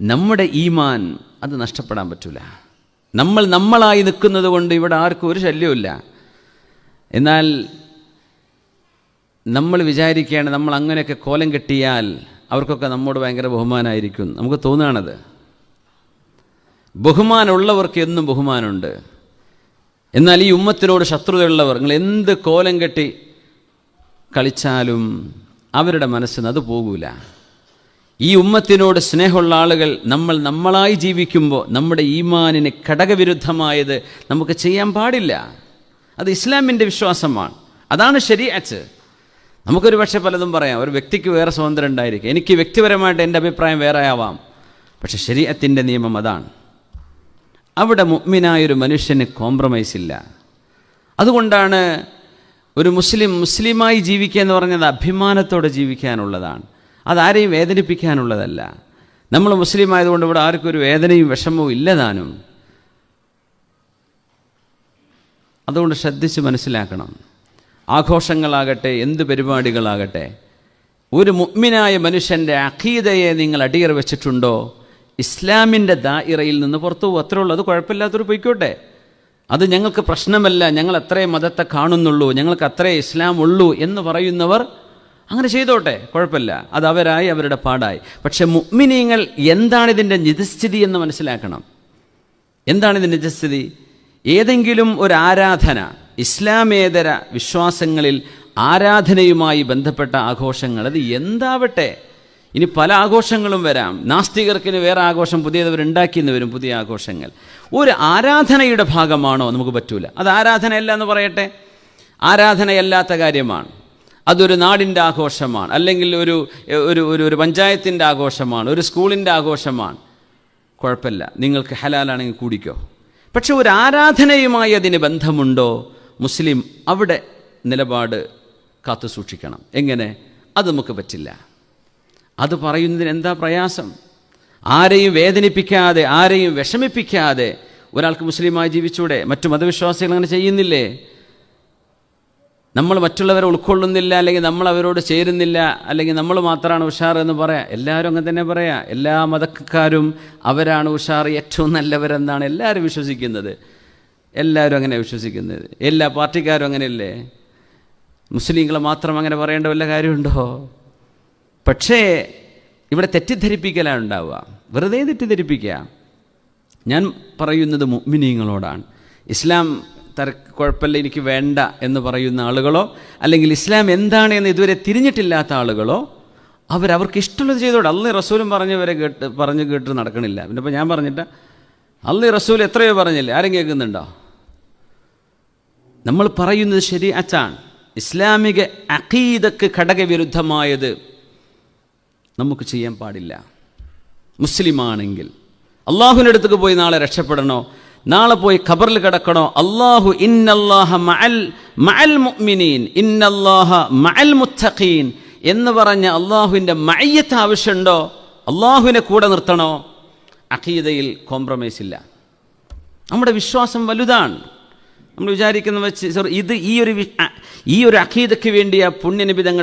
നമ്മുടെ ഈമാൻ അത് നഷ്ടപ്പെടാൻ പറ്റൂല. നമ്മൾ നമ്മളായി നിൽക്കുന്നത് കൊണ്ട് ഇവിടെ ആർക്കും ഒരു ശല്യമില്ല എന്നാൽ നമ്മൾ വിചാരിക്കുകയാണ് നമ്മൾ അങ്ങനെയൊക്കെ കോലം കെട്ടിയാൽ അവർക്കൊക്കെ നമ്മോട് ഭയങ്കര ബഹുമാനമായിരിക്കും നമുക്ക് തോന്നുകയാണത്. ബഹുമാനമുള്ളവർക്ക് എന്നും ബഹുമാനമുണ്ട്. എന്നാൽ ഈ ഉമ്മത്തിനോട് ശത്രുതയുള്ളവർ നിങ്ങൾ എന്ത് കോലം കെട്ടി കളിച്ചാലും അവരുടെ മനസ്സിന് അത് പോകൂല. ഈ ഉമ്മത്തിനോട് സ്നേഹമുള്ള ആളുകൾ നമ്മൾ നമ്മളായി ജീവിക്കുമ്പോൾ നമ്മുടെ ഈമാനിന് ഘടകവിരുദ്ധമായത് നമുക്ക് ചെയ്യാൻ പാടില്ല. അത് ഇസ്ലാമിന്റെ വിശ്വാസമാണ്. അതാണ് ശരിയാച്ച് നമുക്കൊരു പക്ഷേ പലതും പറയാം. ഒരു വ്യക്തിക്ക് വേറെ സ്വാതന്ത്ര്യം ഉണ്ടായിരിക്കും. എനിക്ക് വ്യക്തിപരമായിട്ട് എന്റെ അഭിപ്രായം വേറെ ആവാം. പക്ഷെ ശരീരത്തിന്റെ നിയമം അതാണ്. അവിടെ മുഗ്മിനായൊരു മനുഷ്യന് കോംപ്രമൈസ് ഇല്ല. അതുകൊണ്ടാണ് ഒരു മുസ്ലിം മുസ്ലിമായി ജീവിക്കുക എന്ന് പറഞ്ഞത് അഭിമാനത്തോടെ ജീവിക്കാനുള്ളതാണ്. അതാരെയും വേദനിപ്പിക്കാനുള്ളതല്ല. നമ്മൾ മുസ്ലിം ആയതുകൊണ്ട് ഇവിടെ ആർക്കും ഒരു വേദനയും വിഷമവും ഇല്ലതാനും അതുകൊണ്ട് ശ്രദ്ധിച്ച് മനസ്സിലാക്കണം. ആഘോഷങ്ങളാകട്ടെ എന്ത് പരിപാടികളാകട്ടെ ഒരു മുഗ്മിനായ മനുഷ്യന്റെ അഖീദയെ നിങ്ങൾ അടിയർ വെച്ചിട്ടുണ്ടോ? ഇസ്ലാമിന്റെ ദായിറയിൽ നിന്ന് പുറത്തു പോകും അത്രേ ഉള്ളൂ. അത് കുഴപ്പമില്ലാത്തൊരു പൊയ്ക്കോട്ടെ. അത് ഞങ്ങൾക്ക് പ്രശ്നമല്ല ഞങ്ങൾ അത്രേ മതത്തെ കാണുന്നുള്ളൂ ഞങ്ങൾക്ക് അത്രേ ഇസ്ലാം ഉള്ളൂ എന്ന് പറയുന്നവർ അങ്ങനെ ചെയ്തോട്ടെ കുഴപ്പമില്ല. അത് അവരായി അവരുടെ പാടായി. പക്ഷെ മുഗ്മിനീങ്ങൾ എന്താണ് ഇതിന്റെ നിജസ്ഥിതി എന്ന് മനസ്സിലാക്കണം. എന്താണ് ഇതിന്റെ നിജസ്ഥിതി? ഏതെങ്കിലും ഒരു ആരാധന ഇസ്ലാമേതര വിശ്വാസങ്ങളിൽ ആരാധനയുമായി ബന്ധപ്പെട്ട ആഘോഷങ്ങൾ അത് എന്താവട്ടെ? ഇനി പല ആഘോഷങ്ങളും വരാം. നാസ്തികർക്കിന് വേറെ ആഘോഷം പുതിയതവർ ഉണ്ടാക്കിയെന്ന് വരും പുതിയ ആഘോഷങ്ങൾ. ഒരു ആരാധനയുടെ ഭാഗമാണോ? നമുക്ക് പറ്റൂല. അത് ആരാധനയല്ല എന്ന് പറയട്ടെ. ആരാധനയല്ലാത്ത കാര്യമാണ്. അതൊരു നാടിന്റെ ആഘോഷമാണ്. അല്ലെങ്കിൽ ഒരു ഒരു ഒരു ഒരു പഞ്ചായത്തിന്റെ ആഘോഷമാണ് ഒരു സ്കൂളിന്റെ ആഘോഷമാണ്. കുഴപ്പമില്ല. നിങ്ങൾക്ക് ഹലാലാണെങ്കിൽ കൂടിക്കോ. പക്ഷെ ഒരു ആരാധനയുമായി അതിന് ബന്ധമുണ്ടോ? മുസ്ലിം അവിടെ നിലപാട് കാത്തു സൂക്ഷിക്കണം. എങ്ങനെ? അത് നമുക്ക് പറ്റില്ല. അത് പറയുന്നതിന് എന്താ പ്രയാസം? ആരെയും വേദനിപ്പിക്കാതെ ആരെയും വിഷമിപ്പിക്കാതെ ഒരാൾക്ക് മുസ്ലിമായി ജീവിച്ചൂടെ? മറ്റു മതവിശ്വാസികൾ അങ്ങനെ ചെയ്യുന്നില്ലേ? നമ്മൾ മറ്റുള്ളവരെ ഉൾക്കൊള്ളുന്നില്ല അല്ലെങ്കിൽ നമ്മൾ അവരോട് ചേരുന്നില്ല അല്ലെങ്കിൽ നമ്മൾ മാത്രമാണ് ഉഷാർ എന്ന് പറയാം. എല്ലാവരും അങ്ങനെ തന്നെ പറയാം. എല്ലാ മതക്കാരും അവരാണ് ഉഷാർ ഏറ്റവും നല്ലവരെന്നാണ് എല്ലാവരും വിശ്വസിക്കുന്നത്. എല്ലാവരും അങ്ങനെ വിശ്വസിക്കുന്നത്. എല്ലാ പാർട്ടിക്കാരും അങ്ങനെയല്ലേ? മുസ്ലിങ്ങൾ മാത്രം അങ്ങനെ പറയേണ്ട വല്ല കാര്യമുണ്ടോ? പക്ഷേ ഇവിടെ തെറ്റിദ്ധരിപ്പിക്കലാണ് ഉണ്ടാവുക. വെറുതെ തെറ്റിദ്ധരിപ്പിക്കുക. ഞാൻ പറയുന്നത് മുഗ്മിനീങ്ങളോടാണ് ഇസ്ലാം തര കുഴപ്പമില്ല എനിക്ക് വേണ്ട എന്ന് പറയുന്ന ആളുകളോ അല്ലെങ്കിൽ ഇസ്ലാം എന്താണ് എന്ന് ഇതുവരെ തിരിഞ്ഞിട്ടില്ലാത്ത ആളുകളോ അവരവർക്ക് ഇഷ്ടമുള്ളത് ചെയ്തോടെ. അള്ളി റസൂലും പറഞ്ഞവരെ കേട്ട് പറഞ്ഞു കേട്ട് നടക്കണില്ല. പിന്നെ ഇപ്പോൾ ഞാൻ പറഞ്ഞിട്ട് അള്ളി റസൂൽ എത്രയോ പറഞ്ഞില്ലേ? ആരും കേൾക്കുന്നുണ്ടോ? നമ്മൾ പറയുന്നത് ശരി അച്ചാണ്. ഇസ്ലാമിക അഖീദക്ക് ഘടകവിരുദ്ധമായത് നമുക്ക് ചെയ്യാൻ പാടില്ല. മുസ്ലിമാണെങ്കിൽ. അള്ളാഹുവിന്റെ അടുത്തേക്ക് പോയി നാളെ രക്ഷപ്പെടണോ? നാളെ പോയി ഖബറിൽ കിടക്കണോ? അള്ളാഹു ഇന്നല്ലാഹ മഅൽ മഅൽ മുഅ്മിനീൻ ഇന്നല്ലാഹ മഅൽ മുത്തഖീൻ എന്ന് പറഞ്ഞ അള്ളാഹുവിന്റെ മയ്യത്ത് ആവശ്യമുണ്ടോ? അള്ളാഹുവിനെ കൂടെ നിർത്തണോ? അഖീദയിൽ കോംപ്രമൈസ് ഇല്ല. നമ്മുടെ വിശ്വാസം വലുതാണ്. നമ്മൾ വിചാരിക്കുന്ന വെച്ച് സർ ഇത് ഈ ഒരു ഈ ഒരു അഖീദയ്ക്ക് വേണ്ടിയ പുണ്യനിബിതങ്ങൾ